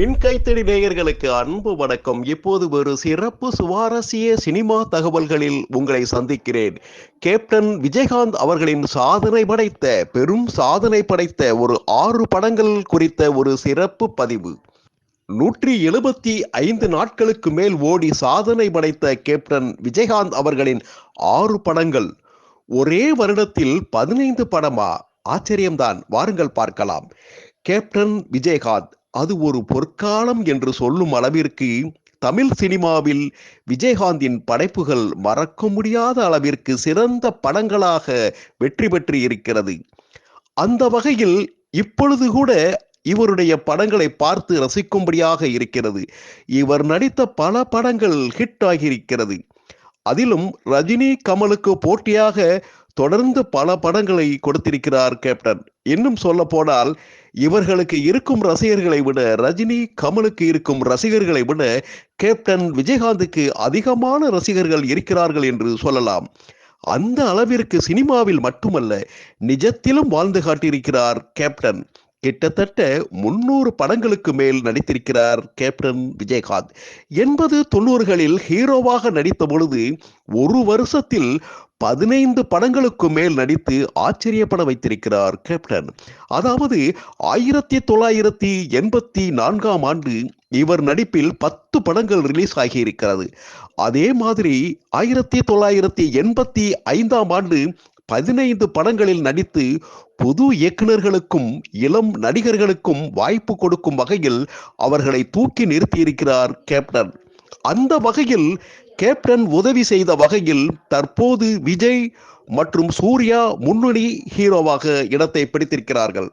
கைத்தடி நேயர்களுக்கு அன்பு வணக்கம். இப்போது ஒரு சிறப்பு சுவாரஸ்ய சினிமா தகவல்களில் உங்களை சந்திக்கிறேன். கேப்டன் விஜயகாந்த் அவர்களின் சாதனை படைத்த பெரும் சாதனை படைத்த ஒரு ஆறு படங்கள் குறித்த ஒரு சிறப்பு பதிவு. நூற்றி எழுபத்தி ஐந்து நாட்களுக்கு மேல் ஓடி சாதனை படைத்த கேப்டன் விஜயகாந்த் அவர்களின் ஆறு படங்கள். ஒரே வருடத்தில் பதினைந்து படமா? ஆச்சரியம்தான். வாருங்கள் பார்க்கலாம். கேப்டன் விஜயகாந்த் அது ஒரு பொற்காலம் என்று சொல்லும் அளவிற்கு தமிழ் சினிமாவில் விஜயகாந்தின் படைப்புகள் மறக்க முடியாத அளவிற்கு சிறந்த படங்களாக வெற்றி பெற்று இருக்கிறது. அந்த வகையில் இப்பொழுது கூட இவருடைய படங்களை பார்த்து ரசிக்கும்படியாக இருக்கிறது. இவர் நடித்த பல படங்கள் ஹிட் ஆகியிருக்கிறது. அதிலும் ரஜினி கமலுக்கு போட்டியாக தொடர்ந்து பல படங்களை கொடுத்திருக்கிறார் கேப்டன் இன்னும் சொல்ல போனால் இவர்களுக்கு இருக்கும் ரசிகர்களை விட ரஜினி கமலுக்கு இருக்கும் ரசிகர்களை விட கேப்டன் விஜயகாந்துக்கு அதிகமான ரசிகர்கள் இருக்கிறார்கள் என்று சொல்லலாம். அந்த அளவிற்கு சினிமாவில் மட்டுமல்ல நிஜத்திலும் வாழ்ந்து காட்டியிருக்கிறார் கேப்டன் கிட்டத்தட்ட முன்னூறு படங்களுக்கு மேல் நடித்திருக்கிறார் கேப்டன் விஜயகாந்த். எண்பது தொண்ணூறுகளில் ஹீரோவாக நடித்த பொழுது ஒரு வருஷத்தில் பதினைந்து படங்களுக்கு மேல் நடித்து ஆச்சரியப்பட வைத்திருக்கிறார் கேப்டன். அதாவது ஆயிரத்தி தொள்ளாயிரத்தி எண்பத்தி நான்காம் ஆண்டு இவர் நடிப்பில் பத்து படங்கள் ரிலீஸ் ஆகியிருக்கிறது. அதே மாதிரி ஆயிரத்தி தொள்ளாயிரத்தி எண்பத்தி ஐந்தாம் ஆண்டு பதினைந்து படங்களில் நடித்து புது இயக்குநர்களுக்கும் இளம் நடிகர்களுக்கும் வாய்ப்பு கொடுக்கும் வகையில் அவர்களை தூக்கி நிறுத்தியிருக்கிறார் கேப்டன். அந்த வகையில் கேப்டன் உதவி செய்த வகையில் தற்போது விஜய் மற்றும் சூர்யா முன்னணி ஹீரோவாக இடத்தை பிடித்திருக்கிறார்கள்.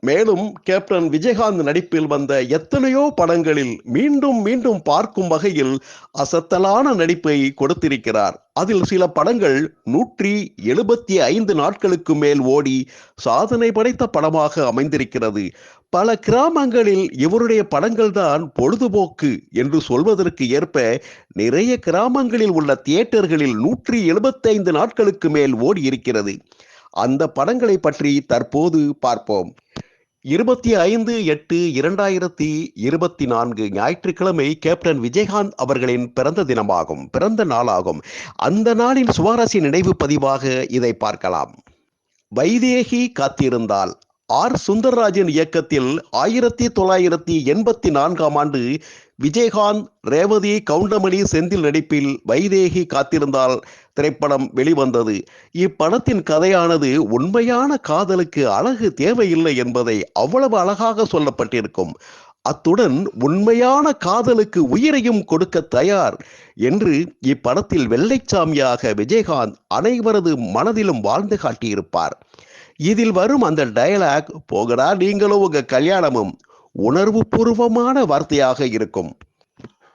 மேலும் கேப்டன் விஜயகாந்த் நடிப்பில் வந்த எத்தனையோ படங்களில் மீண்டும் மீண்டும் பார்க்கும் வகையில் அசத்தலான நடிப்பை கொடுத்திருக்கிறார். அதில் சில படங்கள் நூற்றி எழுபத்தி ஐந்து நாட்களுக்கு மேல் ஓடி சாதனை படைத்த படமாக அமைந்திருக்கிறது. பல கிராமங்களில் இவருடைய படங்கள் தான் பொழுதுபோக்கு என்று சொல்வதற்கு ஏற்ப நிறைய கிராமங்களில் உள்ள தியேட்டர்களில் நூற்றி எழுபத்தைந்து நாட்களுக்கு மேல் ஓடி இருக்கிறது அந்த படங்களை பற்றி தற்போது பார்ப்போம். இருபத்தி ஐந்து எட்டு இரண்டாயிரத்தி இருபத்தி நான்கு ஞாயிற்றுக்கிழமை கேப்டன் விஜயகாந்த் அவர்களின் பிறந்த தினமாகும். பிறந்த நாளாகும். அந்த நாளின் சுவாரஸ்ய நினைவு பதிவாக இதை பார்க்கலாம். வைதேகி காத்திருந்தால் ஆர். சுந்தரராஜன் இயக்கத்தில் ஆயிரத்தி தொள்ளாயிரத்தி எண்பத்தி நான்காம் ஆண்டு விஜயகாந்த் ரேவதி கவுண்டமணி செந்தில் நடிப்பில் வைதேகி காத்திருந்தால் திரைப்படம் வெளிவந்தது. இப்படத்தின் கதையானது உண்மையான காதலுக்கு அழகு தேவையில்லை என்பதை அவ்வளவு அழகாக சொல்லப்பட்டிருக்கும். அத்துடன் உண்மையான காதலுக்கு உயிரையும் கொடுக்க தயார் என்று இப்படத்தில் வெள்ளைச்சாமியாக விஜயகாந்த் அனைவரது மனதிலும் வாழ்ந்து காட்டியிருப்பார். இதில் வரும் அந்த டயலாக் போகடா நீங்களும் உங்க கல்யாணமும் உணர்வு பூர்வமான வார்த்தையாக இருக்கும்.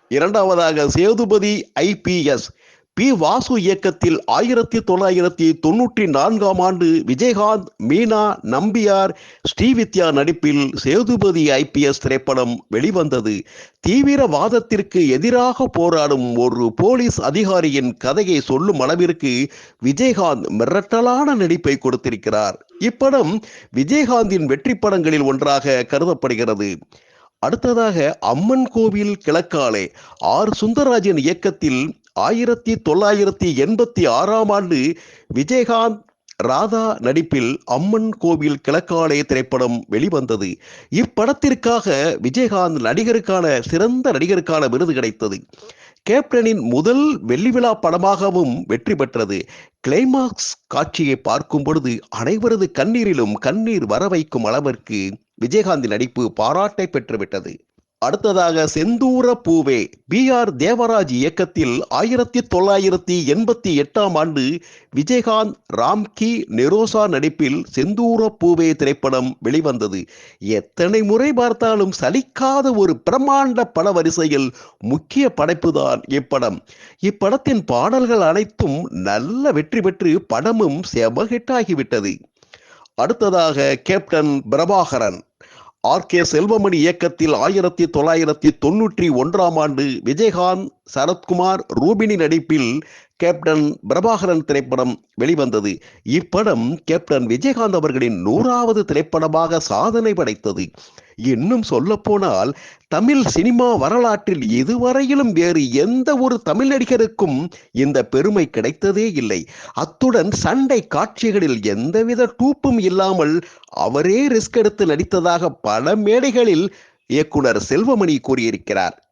இரண்டாவதாக சேதுபதி ஐபிஎஸ் பி வாசு இயக்கத்தில் ஆயிரத்தி தொள்ளாயிரத்தி தொன்னூற்றி நான்காம் ஆண்டு விஜயகாந்த் மீனா நம்பியார் ஸ்ரீவித்யா நடிப்பில் சேதுபதி ஐபிஎஸ் திரைப்படம் வெளிவந்தது. தீவிரவாதத்திற்கு எதிராக போராடும் ஒரு போலீஸ் அதிகாரியின் கதையை சொல்லும் அளவிற்கு விஜயகாந்த் மிரட்டலான நடிப்பை கொடுத்திருக்கிறார். இப்படம் விஜயகாந்தின் வெற்றி படங்களில் ஒன்றாக கருதப்படுகிறது. அடுத்ததாக அம்மன் கோவில் கிழக்காலே ஆர். சுந்தரராஜன் இயக்கத்தில் ஆயிரத்தி தொள்ளாயிரத்தி எண்பத்தி ஆறாம் ஆண்டு விஜயகாந்த் ராதா நடிப்பில் அம்மன் கோவில் கிழக்காலே திரைப்படம் வெளிவந்தது. இப்படத்திற்காக விஜயகாந்த் நடிகருக்கான சிறந்த நடிகருக்கான விருது கிடைத்தது. கேப்டனின் முதல் வெள்ளி விழா படமாகவும் வெற்றி பெற்றது. கிளைமாக்ஸ் காட்சியை பார்க்கும் பொழுது அனைவரது கண்ணீரிலும் கண்ணீர் வர வைக்கும் அளவிற்கு விஜயகாந்தின் நடிப்பு பாராட்டை பெற்றுவிட்டது. அடுத்ததாக செந்தூர பூவே. பி. ஆர். தேவராஜ் இயக்கத்தில் ஆயிரத்தி தொள்ளாயிரத்தி எண்பத்தி எட்டாம் ஆண்டு விஜயகாந்த் ராம்கி நெரோசா நடிப்பில் செந்தூர பூவே திரைப்படம் வெளிவந்தது. எத்தனை முறை பார்த்தாலும் சலிக்காத ஒரு பிரம்மாண்ட பட வரிசையில் முக்கிய படைப்புதான் இப்படம். இப்படத்தின் பாடல்கள் அனைத்தும் நல்ல வெற்றி பெற்று படமும் செம ஹிட்டாகிவிட்டது அடுத்ததாக captain Prabhakaran. R. K. Selvamani இயக்கத்தில் ஆயிரத்தி தொள்ளாயிரத்தி தொன்னூற்றி ஒன்றாம் ஆண்டு விஜயகாந்த் சரத்குமார் ரூபினி நடிப்பில் கேப்டன் பிரபாகரன் திரைப்படம் வெளிவந்தது. இப்படம் கேப்டன் விஜயகாந்த் அவர்களின் நூறாவது திரைப்படமாக சாதனை படைத்தது. இன்னும் சொல்லப்போனால் தமிழ் சினிமா வரலாற்றில் இதுவரையிலும் வேறு எந்த ஒரு தமிழ் நடிகருக்கும் இந்த பெருமை கிடைத்ததே இல்லை. அத்துடன் சண்டை காட்சிகளில் எந்தவித டூப்பும் இல்லாமல் அவரே ரிஸ்க் எடுத்து நடித்ததாக பல மேடைகளில் இயக்குனர் செல்வமணி கூறியிருக்கிறார்.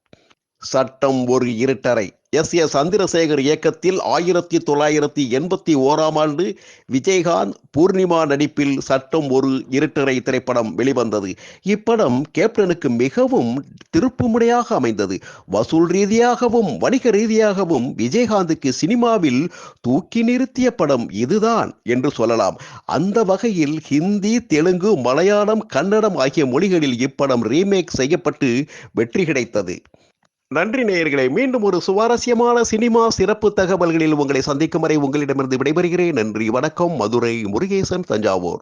சட்டம் ஒரு இருட்டறை. எஸ். ஏ. சந்திரசேகர் இயக்கத்தில் ஆயிரத்தி தொள்ளாயிரத்தி எண்பத்தி ஓராம் ஆண்டு விஜயகாந்த் பூர்ணிமா நடிப்பில் சட்டம் ஒரு இருட்டறை திரைப்படம் வெளிவந்தது. இப்படம் கேப்டனுக்கு மிகவும் திருப்புமுனையாக அமைந்தது. வசூல் ரீதியாகவும் வணிக ரீதியாகவும் விஜயகாந்துக்கு சினிமாவில் தூக்கி நிறுத்திய படம் இதுதான் என்று சொல்லலாம். அந்த வகையில் ஹிந்தி தெலுங்கு மலையாளம் கன்னடம் ஆகிய மொழிகளில் இப்படம் ரீமேக் செய்யப்பட்டு வெற்றி கிடைத்தது. நன்றி நேயர்களே மீண்டும் ஒரு சுவாரஸ்யமான சினிமா சிறப்பு தகவல்களில் உங்களை சந்திக்கும் வரை உங்களிடமிருந்து விடைபெறுகிறேன். நன்றி வணக்கம். மதுரை முருகேசன் தஞ்சாவூர்.